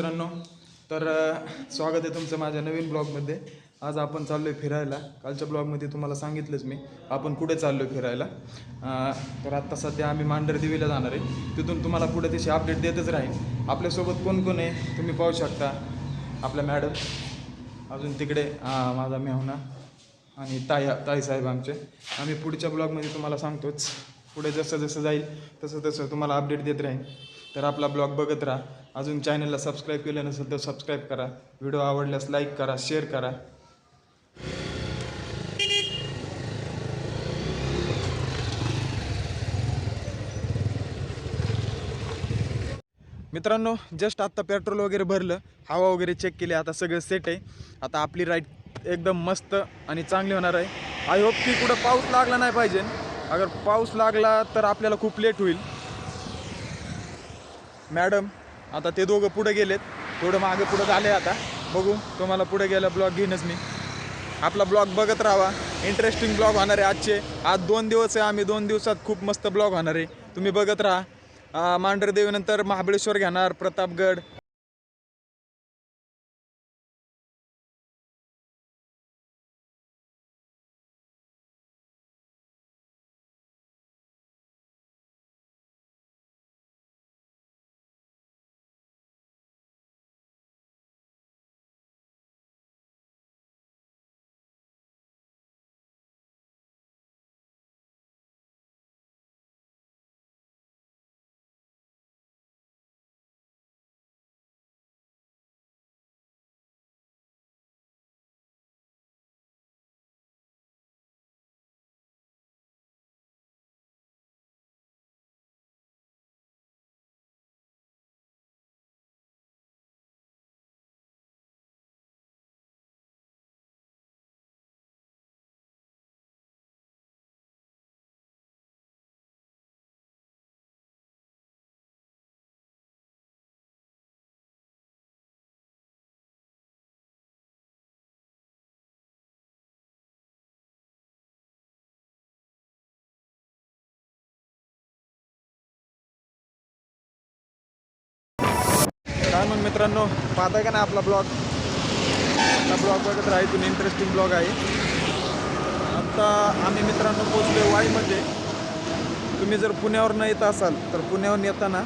मित्रांनो तर स्वागत आहे तुमचं माझ्या नवीन ब्लॉगमध्ये. आज आपण चाललो आहे फिरायला. कालच्या ब्लॉगमध्ये तुम्हाला सांगितलंच मी आपण कुठे चाललो आहे फिरायला तर आत्ता सध्या आम्ही मांढरदेवीला जाणार आहे. तिथून तुम्हाला पुढे तशी अपडेट देतच राहील आपल्यासोबत कोण कोण आहे तुम्ही पाहू शकता. आपल्या मॅडम अजून तिकडे माझा मेहुणा आणि ताई ताई साहेब आमचे. आम्ही पुढच्या ब्लॉगमध्ये तुम्हाला सांगतोच. पुढे जसं जसं जाईल तसं तसं तुम्हाला अपडेट देत राहीन. तर आपला ब्लॉग बघत राहा. अजून चॅनलला सबस्क्राईब केलं नसेल तर सबस्क्राईब करा. व्हिडिओ आवडल्यास लाईक करा शेअर करा. मित्रांनो जस्ट आत्ता पेट्रोल वगैरे भरलं. हवा वगैरे चेक केली आता सगळं सेट आहे. आता आपली राईड एकदम मस्त आणि चांगली होणार आहे. आय होप की कुठं पाऊस लागला नाही पाहिजे. अगर पाऊस लागला तर आपल्याला खूप लेट होईल. मॅडम आता ते दोघं पुढं गेलेत. थोडं मागं पुढं झाले आता. बघू तुम्हाला पुढे गेला ब्लॉग घेईनच मी. आपला ब्लॉग बघत राहा. इंटरेस्टिंग ब्लॉग होणार आहे आजचे. आज दोन दिवस आहे. आम्ही दोन दिवसात खूप मस्त ब्लॉग होणार आहे. तुम्ही बघत राहा. मांढरदेवीनंतर महाबळेश्वर घेणार. प्रतापगड. काय मग मित्रांनो पाहताय का नाही आपला ब्लॉग? आपला ब्लॉग बघत राहा इंटरेस्टिंग ब्लॉग आहे. आता आम्ही मित्रांनो पोचलो वाईमध्ये. तुम्ही जर पुण्यावरनं येत असाल तर पुण्यावरून येताना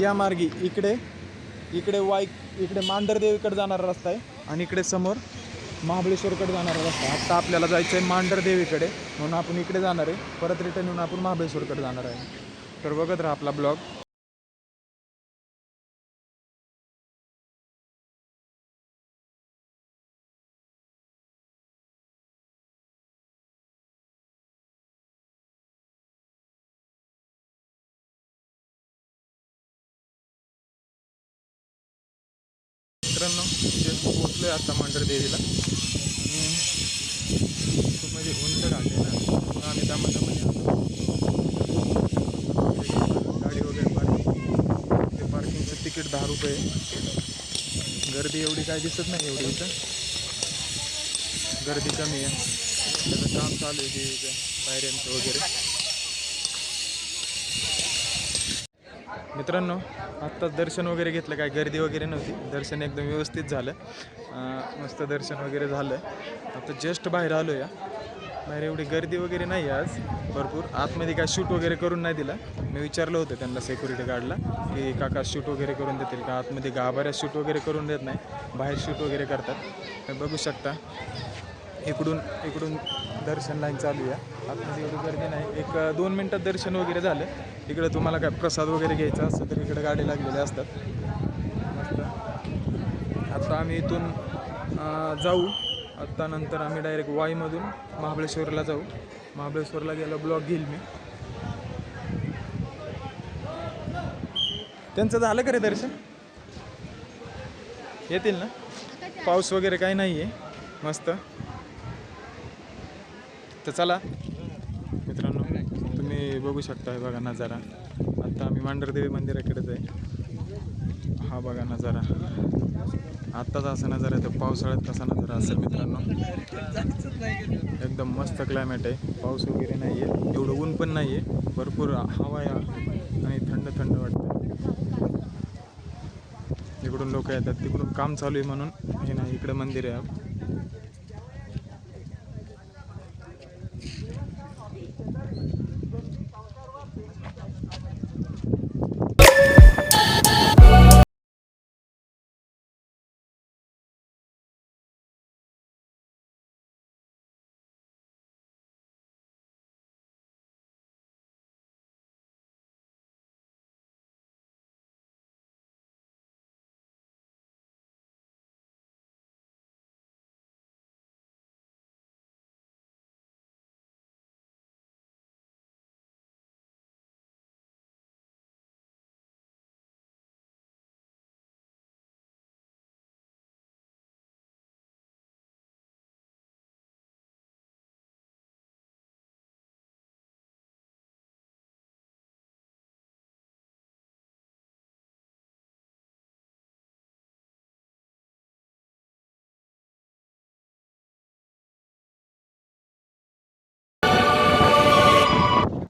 या मार्गी इकडे इकडे वाई इकडे मांढरदेवीकडे जाणारा रस्ता आहे आणि इकडे समोर महाबळेश्वरकडे जाणारा रस्ता आहे. आत्ता आपल्याला जायचं आहे मांढरदेवीकडे म्हणून आपण इकडे जाणार आहे. परत रिटर्न येऊन आपण महाबळेश्वरकडे जाणार आहे. तर बघत राहा आपला ब्लॉग. मित्रांनो जे पोचलो आहे आता मांढरदेवीला आणि खूप म्हणजे उंच घाट आहे ना. आम्ही त्यामध्ये म्हणजे गाडी वगैरे पार्किंग ते पार्किंगचं तिकीट दहा रुपये. गर्दी एवढी काय दिसत नाही एवढी इथं. गर्दी कमी आहे. त्याचं काम चालू आहे की पायऱ्यांचं वगैरे. मित्रांनो आत्ताच दर्शन वगैरे घेतलं काय गर्दी वगैरे नव्हती. दर्शन एकदम व्यवस्थित झालं. मस्त दर्शन वगैरे झालं. आता जस्ट बाहेर आलो या बाहेर एवढी गर्दी वगैरे नाही आहे आज भरपूर. आतमध्ये काय शूट वगैरे करून नाही दिला. मी विचारलं होतं त्यांना सेक्युरिटी गार्डला की काका शूट वगैरे करून देतील का? आतमध्ये गाभाऱ्या शूट वगैरे करून देत नाही. बाहेर शूट वगैरे करतात. बघू शकता. इकडून इकडून दर्शन लाईन चालू या आतमध्ये एवढी गर्दी नाही. एक दोन मिनटात दर्शन वगैरे झालं. इकडं तुम्हाला काय प्रसाद वगैरे घ्यायचा असतं तर इकडे गाडी लागलेल्या असतात. मस्त. आता आम्ही इथून जाऊ. आत्ता नंतर आम्ही डायरेक्ट वाईमधून महाबळेश्वरला जाऊ. महाबळेश्वरला गेलो ब्लॉक घेईल मी. त्यांचं झालं का रे दर्शन? येतील ना? पाऊस वगैरे काही नाही आहे मस्त. तर चला. तुम्ही बघू शकता बघा नजारा. आता आम्ही मांढरदेवी मंदिराकडेच आहे हा बघा नजारा. आत्ताच असा नजारा आहे तर पावसाळ्यात कसा नजारा असेल मित्रांनो. एकदम मस्त क्लायमेट आहे. पाऊस वगैरे नाही आहे एवढं ऊन पण नाही आहे भरपूर हवा आहे आणि थंड थंड वाटतं इकडून लोक येतात. तिकडून काम चालू आहे म्हणून. हे नाही इकडं मंदिर आहे.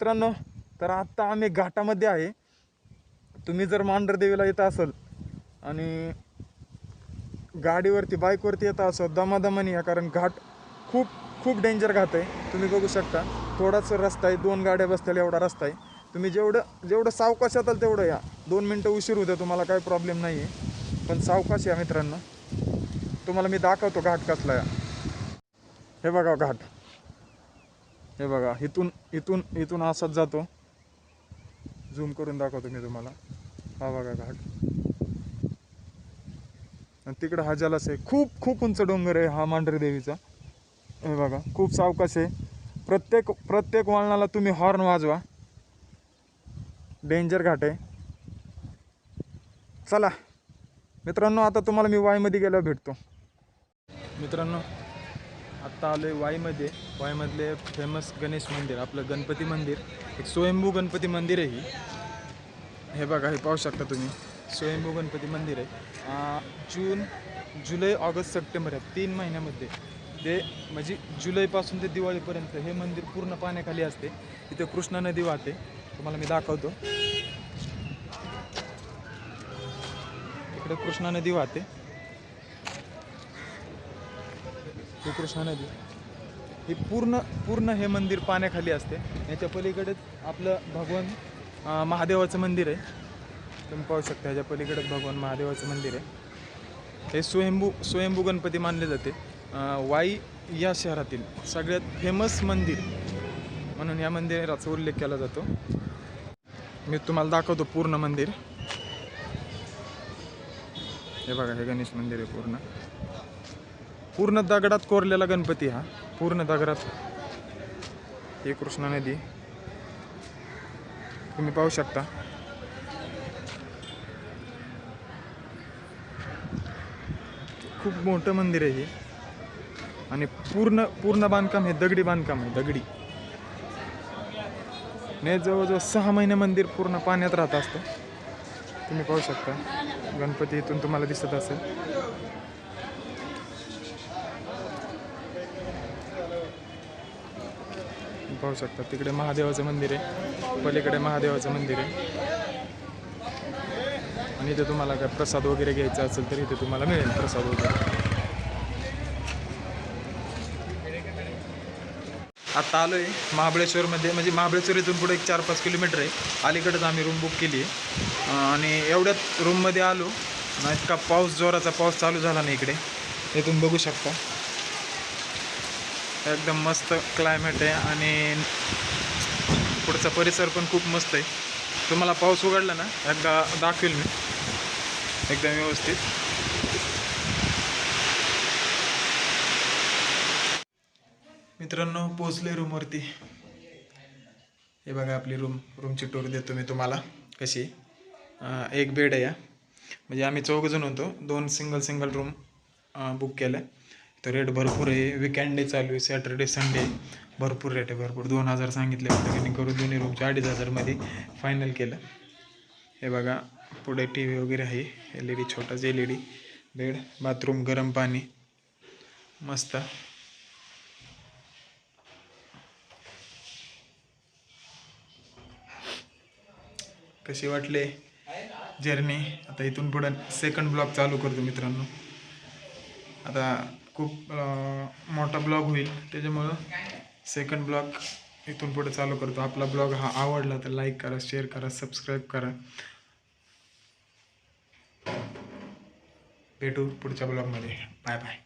मित्रांनो तर आत्ता आम्ही घाटामध्ये आहे. तुम्ही जर मांढरदेवीला येत असाल आणि गाडीवरती बाईकवरती येत असाल दमादमानी या कारण घाट खूप खूप डेंजर घाट आहे. तुम्ही बघू शकता थोडाच रस्ता आहे दोन गाड्या बसतील एवढा रस्ता आहे. तुम्ही जेवढं जेवढं सावकाश येताल तेवढं या. दोन मिनटं उशीर होते तुम्हाला काही प्रॉब्लेम नाही आहे पण सावकाश या मित्रांनो. तुम्हाला मी दाखवतो घाट कसला या हे बघा घाट. हे बघा इथून इथून इथून असाच जातो. झूम करून दाखवतो मी तुम्हाला. हा बघा घाट. आणि तिकडं हा जलाशय आहे. खूप खूप उंच डोंगर आहे हा मांढरी देवीचा. हे बघा खूप सावकाश आहे. प्रत्येक प्रत्येक वळणाला तुम्ही हॉर्न वाजवा. डेंजर घाट आहे. चला. मित्रांनो आता तुम्हाला मी वाईमध्ये गेल्यावर भेटतो. मित्रांनो आता आलो आहे वाईमध्ये. वाईमधले फेमस गणेश मंदिर आपलं गणपती मंदिर. एक स्वयंभू गणपती मंदिर आहे ही. हे बघा हे पाहू शकता तुम्ही. स्वयंभू गणपती मंदिर आहे. जून जुलै ऑगस्ट सप्टेंबर या तीन महिन्यामध्ये ते म्हणजे जुलैपासून ते दिवाळीपर्यंत हे मंदिर पूर्ण पाण्याखाली असते. तिथे कृष्णा नदी वाहते. तुम्हाला मी दाखवतो. इकडे कृष्णा नदी वाहते. ही कृष्णा नदी ही पूर्ण पूर्ण हे मंदिर पाण्याखाली असते. याच्या पलीकडेच आपलं भगवान महादेवाचं मंदिर आहे. तुम्ही पाहू शकता ह्याच्या पलीकडेच भगवान महादेवाचं मंदिर आहे. हे स्वयंभू स्वयंभू गणपती मानले जाते. वाई या शहरातील सगळ्यात फेमस मंदिर म्हणून या मंदिराचा उल्लेख केला जातो. मी तुम्हाला दाखवतो पूर्ण मंदिर. हे बघा हे गणेश मंदिर आहे पूर्ण. पूर्ण दगडात कोरलेला गणपती हा. पूर्ण दगडात. ही कृष्णा नदी. तुम्ही पाहू शकता. खूप मोठं मंदिर आहे हे. आणि पूर्ण पूर्ण बांधकाम हे दगडी बांधकाम आहे दगडी. ने जवळजवळ सहा महिने मंदिर पूर्ण पाण्यात राहत असतं. तुम्ही पाहू शकता. गणपती इथून तुम्हाला दिसत असेल. पाहू शकता. तिकडे महादेवाचं मंदिर आहे. पलीकडे महादेवाचं मंदिर आहे. आणि इथे तुम्हाला काय प्रसाद वगैरे घ्यायचा असेल तर इथे तुम्हाला मिळेल प्रसाद वगैरे. आता आलो आहे महाबळेश्वरमध्ये. म्हणजे महाबळेश्वर इथून पुढे एक चार पाच किलोमीटर आहे. अलीकडेच आम्ही रूम बुक केली आहे. आणि एवढ्यात रूममध्ये आलो. इतका पाऊस जोराचा पाऊस चालू झाला नाही इकडे. हे तुम्ही बघू शकता. एकदम मस्त क्लायमेट आहे आणि पुढचा परिसर पण खूप मस्त आहे. तुम्हाला पाऊस उघडला ना एकदा दाखवेल मी. एकदम व्यवस्थित. मित्रांनो पोचले रूमवरती हे बघा आपली रूम रूमची टूर देतो मी तुम्हाला. कशी? एक बेड आहे या म्हणजे आम्ही चौघजण होतो. दोन सिंगल सिंगल रूम बुक केलं तर रेट भरपूर आहे. विकेंड डे चालू आहे सॅटर्डे संडे भरपूर रेट आहे भरपूर. दोन हजार सांगितले होते त्यांनी करून दोन्ही रूमचे अडीच हजारमध्ये फायनल केलं. हे बघा पुढे टी व्ही वगैरे आहे. L E D छोटाच L E D bed bathroom गरम पाणी. मस्त. कशी वाटले जर्नी आता इथून पुढं सेकंड ब्लॉक चालू करतो मित्रांनो. आता खूप मोठा ब्लॉग होईल. त्याच्यामुळं सेकंड ब्लॉग इथून पुढे चालू करतो. आपला ब्लॉग हा आवडला तर लाईक करा शेअर करा सबस्क्राईब करा. भेटू पुढच्या ब्लॉगमध्ये. Bye bye